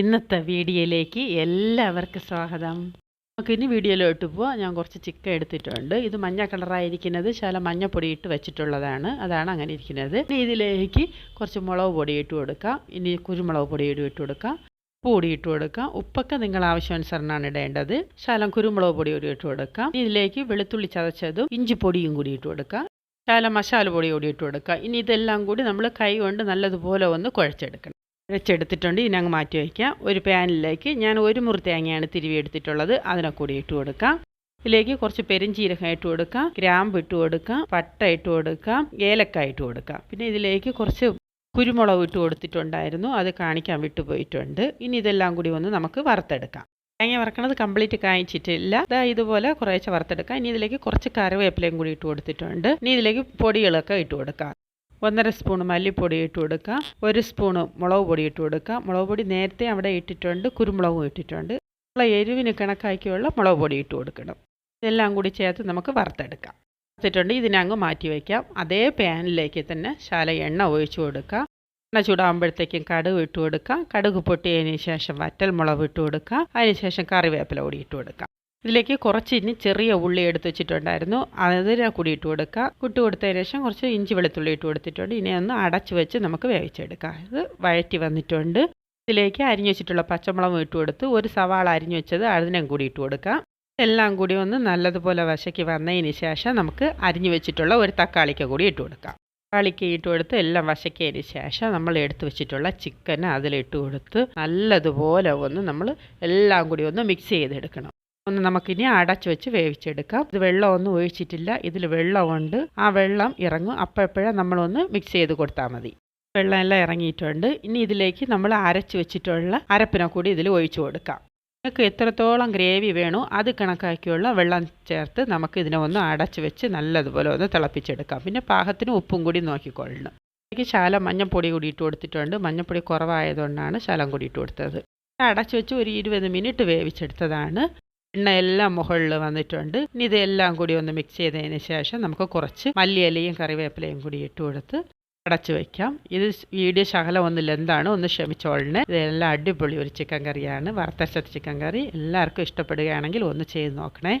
ഇന്നത്തെ വീഡിയോയിലേക്ക് എല്ലാവർക്കും സ്വാഗതം. നമുക്ക് ഇനി വീഡിയോയിലോട്ട് പോവാം. ഞാൻ കുറച്ച് ചിക്കൻ എടുത്തിട്ടുണ്ട്. ഇത് മഞ്ഞ കളറായിരിക്കുന്നത് ശാല മഞ്ഞപ്പൊടി ഇട്ട് വെച്ചിട്ടുള്ളതാണ്. അതാണ് അങ്ങനെ ഇരിക്കുന്നത്. ഇനി ഇതിലേക്ക് കുറച്ച് മുളക് പൊടി ഇട്ട് കൊടുക്കാം. ഇനി കുരുമുളക് പൊടി ഇട്ട് കൊടുക്കാം. പൊടി ഇട്ട് കൊടുക്കാം. ഉപ്പൊക്കെ നിങ്ങൾ ആവശ്യാനുസരണമാണ് ഇടേണ്ടത്. ശാലം കുരുമുളക് പൊടി കൂടി ഇട്ട് കൊടുക്കാം. ഇതിലേക്ക് വെളുത്തുള്ളി ചതച്ചതും ഇഞ്ചി പൊടിയും കൂടി ഇട്ട് കൊടുക്കാം. ശാലം മസാല പൊടി കൂടി ഇട്ട് കൊടുക്കാം. ഇനി ഇതെല്ലാം കൂടി നമ്മൾ കൈ കൊണ്ട് നല്ലതുപോലെ ഒന്ന് കുഴച്ചെടുക്കണം. കുഴച്ചെടുത്തിട്ടുണ്ട് ഇനി അങ്ങ് മാറ്റി വയ്ക്കാം. ഒരു പാനിലേക്ക് ഞാൻ ഒരു മുറി തേങ്ങയാണ് തിരുവി എടുത്തിട്ടുള്ളത്. അതിനെ കൂടി ഇട്ട് കൊടുക്കാം. ഇതിലേക്ക് കുറച്ച് പെരുംജീരകം ഇട്ട് കൊടുക്കാം. ഗ്രാമ്പ് ഇട്ട് കൊടുക്കാം. പട്ട ഇട്ട് കൊടുക്കാം. ഏലക്ക ഇട്ട് കൊടുക്കാം. പിന്നെ ഇതിലേക്ക് കുറച്ച് കുരുമുളക് ഇട്ട് കൊടുത്തിട്ടുണ്ടായിരുന്നു. അത് കാണിക്കാൻ വിട്ടുപോയിട്ടുണ്ട് ഇനി ഇതെല്ലാം കൂടി ഒന്ന് നമുക്ക് വറുത്തെടുക്കാം. തേങ്ങ വറക്കണത് കംപ്ലീറ്റ് കായ്ച്ചിട്ടില്ല. ഇതാ ഇതുപോലെ കുറേശ്ശെ വറുത്തെടുക്കാം. ഇനി ഇതിലേക്ക് കുറച്ച് കറിവേപ്പിലയും കൂടി ഇട്ട് കൊടുത്തിട്ടുണ്ട്. ഇനി ഇതിലേക്ക് പൊടികളൊക്കെ ഇട്ട് കൊടുക്കാം. ഒന്നര സ്പൂൺ മല്ലിപ്പൊടി ഇട്ട് കൊടുക്കുക. ഒരു സ്പൂണ് മുളക് പൊടി ഇട്ട് കൊടുക്കുക. മുളക് പൊടി നേരത്തെ അവിടെ ഇട്ടിട്ടുണ്ട് കുരുമുളകും ഇട്ടിട്ടുണ്ട്. ഉള്ള എരിവിന് കണക്കാക്കിയുള്ള മുളക് പൊടി ഇട്ട് കൊടുക്കണം. ഇതെല്ലാം കൂടി ചേർത്ത് നമുക്ക് വറുത്തെടുക്കാം. വറുത്തിട്ടുണ്ട് ഇതിനങ്ങ് മാറ്റി വയ്ക്കാം. അതേ പാനിലേക്ക് തന്നെ ശാല എണ്ണ ഒഴിച്ചു കൊടുക്കുക. എണ്ണ ചൂടാകുമ്പോഴത്തേക്കും കടുക് ഇട്ട് കൊടുക്കുക. കടുക് പൊട്ടിയതിന് ശേഷം വറ്റൽ മുളക് ഇട്ട് കൊടുക്കുക. അതിനുശേഷം കറിവേപ്പില കൂടി ഇട്ട് കൊടുക്കാം ഇതിലേക്ക് കുറച്ച് ഇനി ചെറിയ ഉള്ളി എടുത്ത് വെച്ചിട്ടുണ്ടായിരുന്നു. അതിനെ കൂടി ഇട്ട് കൊടുക്കുക ഇട്ട് കൊടുത്തതിന് ശേഷം കുറച്ച് ഇഞ്ചി വെളുത്തുള്ളി ഇട്ട് കൊടുത്തിട്ടുണ്ട്. ഇനി ഒന്ന് അടച്ചു വെച്ച് നമുക്ക് വേവിച്ചെടുക്കാം. ഇത് വഴറ്റി വന്നിട്ടുണ്ട്. ഇതിലേക്ക് അരിഞ്ഞു വെച്ചിട്ടുള്ള പച്ചമുളകും ഇട്ട് കൊടുത്ത് ഒരു സവാള അരിഞ്ഞു വെച്ചത് അതിനും കൂടി ഇട്ട് കൊടുക്കാം. എല്ലാം കൂടി ഒന്ന് നല്ലതുപോലെ വശക്കി വന്നതിന് ശേഷം നമുക്ക് അരിഞ്ഞു വെച്ചിട്ടുള്ള ഒരു തക്കാളിക്ക കൂടി ഇട്ട് കൊടുക്കാം. തക്കാളിക്ക് ഇട്ട് കൊടുത്ത് എല്ലാം വശക്കിയതിന് ശേഷം നമ്മൾ എടുത്തു വെച്ചിട്ടുള്ള ചിക്കൻ അതിലിട്ട് കൊടുത്ത് നല്ലതുപോലെ ഒന്ന് നമ്മൾ എല്ലാം കൂടി ഒന്ന് മിക്സ് ചെയ്തെടുക്കണം. ഒന്ന് നമുക്കിനി അടച്ചു വെച്ച് വേവിച്ചെടുക്കാം. ഇത് വെള്ളമൊന്നും ഒഴിച്ചിട്ടില്ല. ഇതിൽ വെള്ളമുണ്ട്. ആ വെള്ളം ഇറങ്ങും. അപ്പോഴപ്പോഴേ നമ്മളൊന്ന് മിക്സ് ചെയ്ത് കൊടുത്താൽ മതി. വെള്ളം എല്ലാം ഇറങ്ങിയിട്ടുണ്ട്. ഇനി ഇതിലേക്ക് നമ്മൾ അരച്ച് വെച്ചിട്ടുള്ള അരപ്പിനെ കൂടി ഇതിൽ ഒഴിച്ചു കൊടുക്കാം. നിങ്ങൾക്ക് എത്രത്തോളം ഗ്രേവി വേണോ അത് കണക്കാക്കിയുള്ള വെള്ളം ചേർത്ത് നമുക്ക് ഇതിനെ ഒന്ന് അടച്ച് വെച്ച് നല്ലതുപോലെ ഒന്ന് തിളപ്പിച്ചെടുക്കാം. പിന്നെ പാകത്തിന് ഉപ്പും കൂടി നോക്കിക്കൊള്ളണം. ഇതിലേക്ക് ശാലം മഞ്ഞൾപ്പൊടി കൂടി ഇട്ട് കൊടുത്തിട്ടുണ്ട്. മഞ്ഞൾപ്പൊടി കുറവായതുകൊണ്ടാണ് ശാലം കൂടി ഇട്ട് കൊടുത്തത്. അടച്ചു വെച്ച് ഒരു ഇരുപത് മിനിറ്റ് വേവിച്ചെടുത്തതാണ്. എണ്ണ എല്ലാം മുകളിൽ വന്നിട്ടുണ്ട്. ഇനി ഇതെല്ലാം കൂടി ഒന്ന് മിക്സ് ചെയ്തതിന് ശേഷം നമുക്ക് കുറച്ച് മല്ലിയിലയും കറിവേപ്പിലയും കൂടി ഇട്ട് കൊടുത്ത് അടച്ചു വയ്ക്കാം. ഇത് വീഡിയോ ശകലം എന്താണ് ഒന്ന് ക്ഷമിച്ചോളിന് ഇതെല്ലാം അടിപൊളി ഒരു ചിക്കൻ കറിയാണ്. വറുത്തരച്ച ചിക്കൻ കറി. എല്ലാവർക്കും ഇഷ്ടപ്പെടുകയാണെങ്കിൽ ഒന്ന് ചെയ്ത് നോക്കണേ.